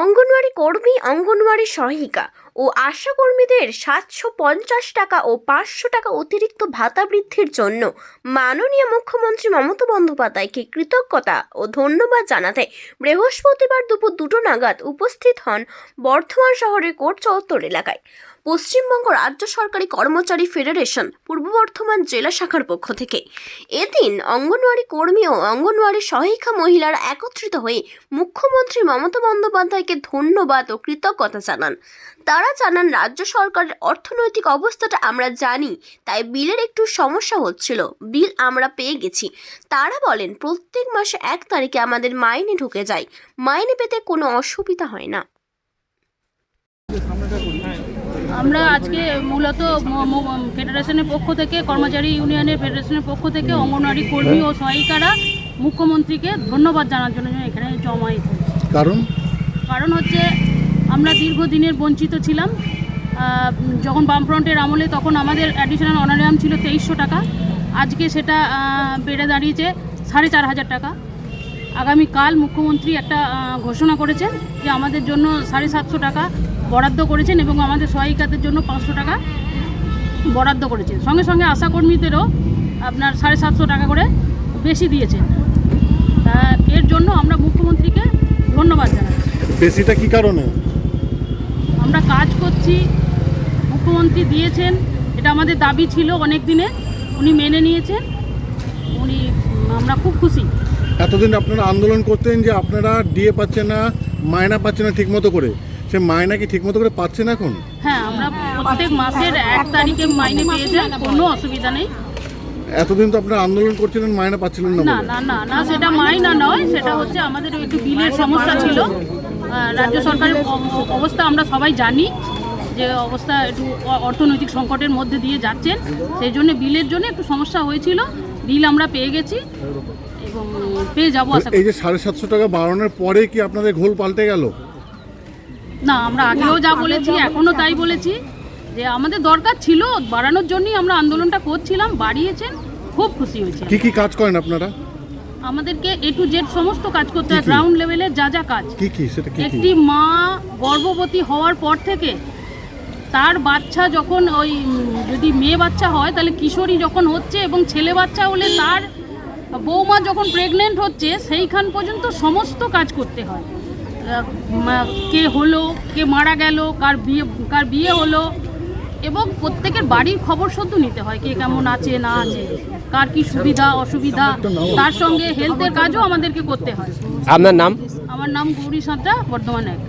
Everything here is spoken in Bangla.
অঙ্গনওয়াড়ি কর্মী, অঙ্গনওয়াড়ি সহায়িকা ও আশা কর্মীদের সাতশো পঞ্চাশ টাকা ও পাঁচশো টাকা অতিরিক্ত ভাতা বৃদ্ধির জন্য মাননীয় মুখ্যমন্ত্রী মমতা বন্দ্যোপাধ্যায়কে কৃতজ্ঞতা ও ধন্যবাদ জানাতে বৃহস্পতিবার দুপুর দুটো নাগাদ উপস্থিত হন বর্ধমান শহরের কোট চত্বর এলাকায়। পশ্চিমবঙ্গ রাজ্য সরকারি কর্মচারী ফেডারেশন, পূর্ব বর্ধমান জেলা শাখার পক্ষ থেকে। এদিন অঙ্গনওয়াড়ি কর্মী ও অঙ্গনওয়াড়ি সহায়িকা মহিলারা একত্রিত হয়ে মুখ্যমন্ত্রী মমতা বন্দ্যোপাধ্যায়কে ধন্যবাদ ও কৃতজ্ঞতা জানান। তারা জানান রাজ্য সরকারের অর্থনৈতিক অবস্থাটা আমরা জানি তাই বিলের একটু সমস্যা হচ্ছিল। বিল আমরা পেয়ে গেছি। তারা বলেন প্রত্যেক মাসে এক তারিখে আমাদের মাইনে ঢুকে যায়। মাইনে পেতে কোনো অসুবিধা হয় না। আমরা আজকে মূলত ফেডারেশনের পক্ষ থেকে কর্মচারী ইউনিয়নের ফেডারেশনের পক্ষ থেকে অঙ্গনওয়াড়ি কর্মী ও সহায়িকারা মুখ্যমন্ত্রীকে ধন্যবাদ জানার জন্য এখানে জমায়েত হয়েছি। কারণ? কারণ হচ্ছে আমরা দীর্ঘদিনের বঞ্চিত ছিলাম। যখন বামফ্রন্টের আমলে তখন আমাদের অ্যাডিশনাল অনারিয়াম ছিল তেইশশো টাকা। আজকে সেটা বেড়ে দাঁড়িয়েছে সাড়ে চার হাজার টাকা। আগামীকাল মুখ্যমন্ত্রী একটা ঘোষণা করেছেন যে আমাদের জন্য সাড়ে সাতশো টাকা বরাদ্দ করেছেন এবং আমাদের সহায়িকাদের জন্য পাঁচশো টাকা বরাদ্দ করেছেন। সঙ্গে সঙ্গে আশাকর্মীদেরও আপনার সাড়ে সাতশো টাকা করে বেশি দিয়েছেন। এর জন্য আমরা মুখ্যমন্ত্রীকে ধন্যবাদ জানাই বেশিটা কি কারণে? আমরা কাজ করছি মুখ্যমন্ত্রী দিয়েছেন এটা আমাদের দাবি ছিল অনেক দিনে উনি মেনে নিয়েছেন উনি আমরা খুব খুশি। এতদিন আপনারা আন্দোলন করতেন যে আপনারা ডিএ পাচ্ছেন না মায়না পাচ্ছেন না ঠিকমতো করে। সে মায়না কি ঠিকমতো করে পাচ্ছেন এখন? হ্যাঁ আমরা প্রত্যেক মাসের এক তারিখে মাইনে পেয়ে যাই কোনো অসুবিধা নেই। এতদিন তো আপনারা আন্দোলন করছিলেন মায়না পাচ্ছিলেন না না না না সেটা মাইনা নয় সেটা হচ্ছে আমাদের একটু বিলের সমস্যা ছিল। রাজ্য সরকারের অবস্থা আমরা সবাই জানি যে অবস্থা একটু অর্থনৈতিক সংকটের মধ্যে দিয়ে যাচ্ছেন। সেই জন্য বিলের জন্য একটু সমস্যা হয়েছিল। বিল আমরা পেয়ে গেছি এবং পেয়ে যাব আশা এই যে সাড়ে সাতশো টাকা বাড়ানোর পরে কি আপনাদের ঘোল পাল্টে গেল? না আমরা আগেও যা বলেছি এখনও তাই বলেছি যে আমাদের দরকার ছিল বাড়ানোর জন্যই আমরা আন্দোলনটা করছিলাম বাড়িয়েছেন খুব খুশি হয়েছি কি কি কাজ করেন আপনারা? আমাদেরকে এ টু জেড সমস্ত কাজ করতে হয়? গ্রাউন্ড লেভেলে যা যা কাজ। কি কি? সেটা কি একটি মা গর্ভবতী হওয়ার পর থেকে তার বাচ্চা যখন ওই যদি মেয়ে বাচ্চা হয় তাহলে কিশোরী যখন হচ্ছে এবং ছেলে বাচ্চা হলে তার বৌমা যখন প্রেগনেন্ট হচ্ছে সেইখান পর্যন্ত সমস্ত কাজ করতে হয়। কে হলো কে মারা গেল কার বিয়ে কার বিয়ে হলো এবং প্রত্যেকের বাড়ির খবর শুধু নিতে হয় কে কেমন আছে না আছে কার কি সুবিধা অসুবিধা তার সঙ্গে হেলথের কাজও আমাদেরকে করতে হয়। আপনার নাম? আমার নাম গৌরী সাঁতরা বর্ধমান এক।